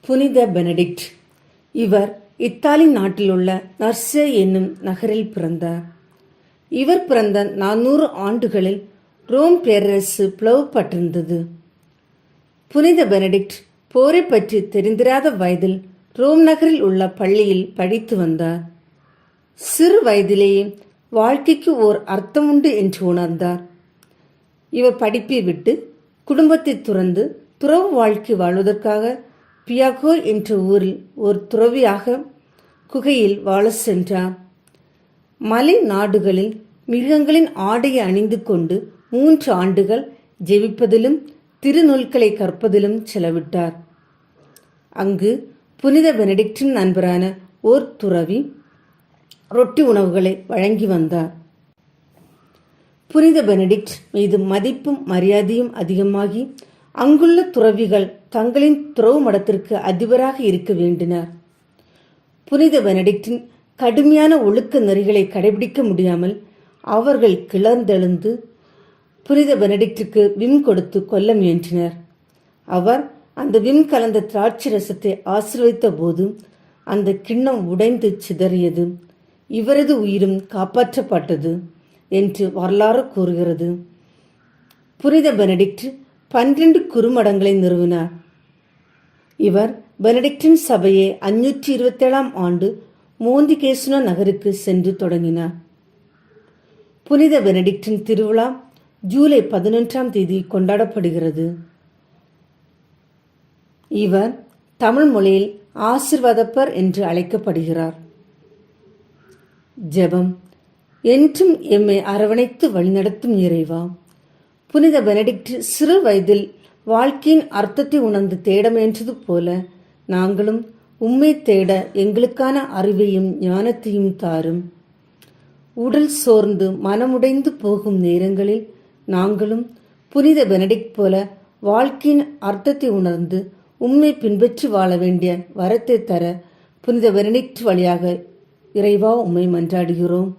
புனித பெனடிக்ட். இவர் இத்தாலி நாட்டிலுள்ள நர்சே என்னும் நகரில் பிறந்தார். இவர் பிறந்த நானூறு ஆண்டுகளில் ரோம் பேரரசு பிளவுபட்டிருந்தது. புனித பெனடிக்ட் போரை பற்றி தெரிந்திராத வயதில் ரோம் நகரில் உள்ள பள்ளியில் படித்து வந்தார். சிறு வயதிலேயே வாழ்க்கைக்கு ஓர் அர்த்தம் உண்டு என்று உணர்ந்தார். இவர் படிப்பை விட்டு குடும்பத்தை துறந்து துறவு வாழ்க்கை வாழ்வதற்காக பியாகோ என்ற ஊரில் ஒரு துறவியாக குகையில் வாழ சென்றார். மலை நாடுகளில் மிருகங்களின் ஆடையை அணிந்து கொண்டு மூன்று ஆண்டுகள் ஜெபிப்பதிலும் திருநூல்களை கற்பதிலும் செலவிட்டார். அங்கு புனித பெனடிக்டின் நண்பரான ஓர் துறவி ரொட்டி உணவுகளை வழங்கி வந்தார். புனித பெனடிக்ட் மீது மதிப்பும் மரியாதையும் அதிகமாகி அங்குள்ள துறவிகள் தங்களின் துறவு மடத்திற்கு அதிபராக இருக்க வேண்டினர். புனித பெனடிக்டின் கடுமையான ஒழுக்க நெறிகளை கடைபிடிக்க முடியாமல் அவர்கள் கிளர்ந்தெழுந்து புனித பெனடிக்டுக்கு விம் கொடுத்து கொல்ல முயன்றனர். அவர் அந்த விம் கலந்த திராட்சை ரசத்தை ஆசிர்வதித்த போது அந்த கிண்ணம் உடைந்து சிதறியது. இவரது உயிரும் காப்பாற்றப்பட்டது என்று வரலாறு கூறுகிறது. புனித பெனடிக்ட் பன்னிரண்டு குறுமடங்களை நிறுவினார். இவர் பெனடிக்டின் சபையை அஞ்சூற்றி இருபத்தேழாம் ஆண்டு மோந்திகேசுன நகருக்கு சென்று தொடங்கினார். புனித பெனடிக்டின் திருவிழா ஜூலை பதினொன்றாம் தேதி கொண்டாடப்படுகிறது. இவர் தமிழ் மொழியில் ஆசிர்வாதப்பர் என்று அழைக்கப்படுகிறார். ஜெபம் என்றும் எம்மை அரவணைத்து வழிநடத்தும் இறைவா. புனித பெனடிக்ட் சிறு வயதில் வாழ்க்கையின் அர்த்தத்தை உணர்ந்து தேட முயன்றது போல நாங்களும் உண்மை தேட எங்களுக்கான அறிவையும் ஞானத்தையும் தாரும். உடல் சோர்ந்து மனமுடைந்து போகும் நேரங்களில் நாங்களும் புனித பெனடிக் போல வாழ்க்கையின் அர்த்தத்தை உணர்ந்து உண்மை பின்பற்றி வாழ வேண்டிய வரத்தை தர புனித பெனடிக்ட் வழியாக இறைவா உம்மை மன்றாடுகிறோம்.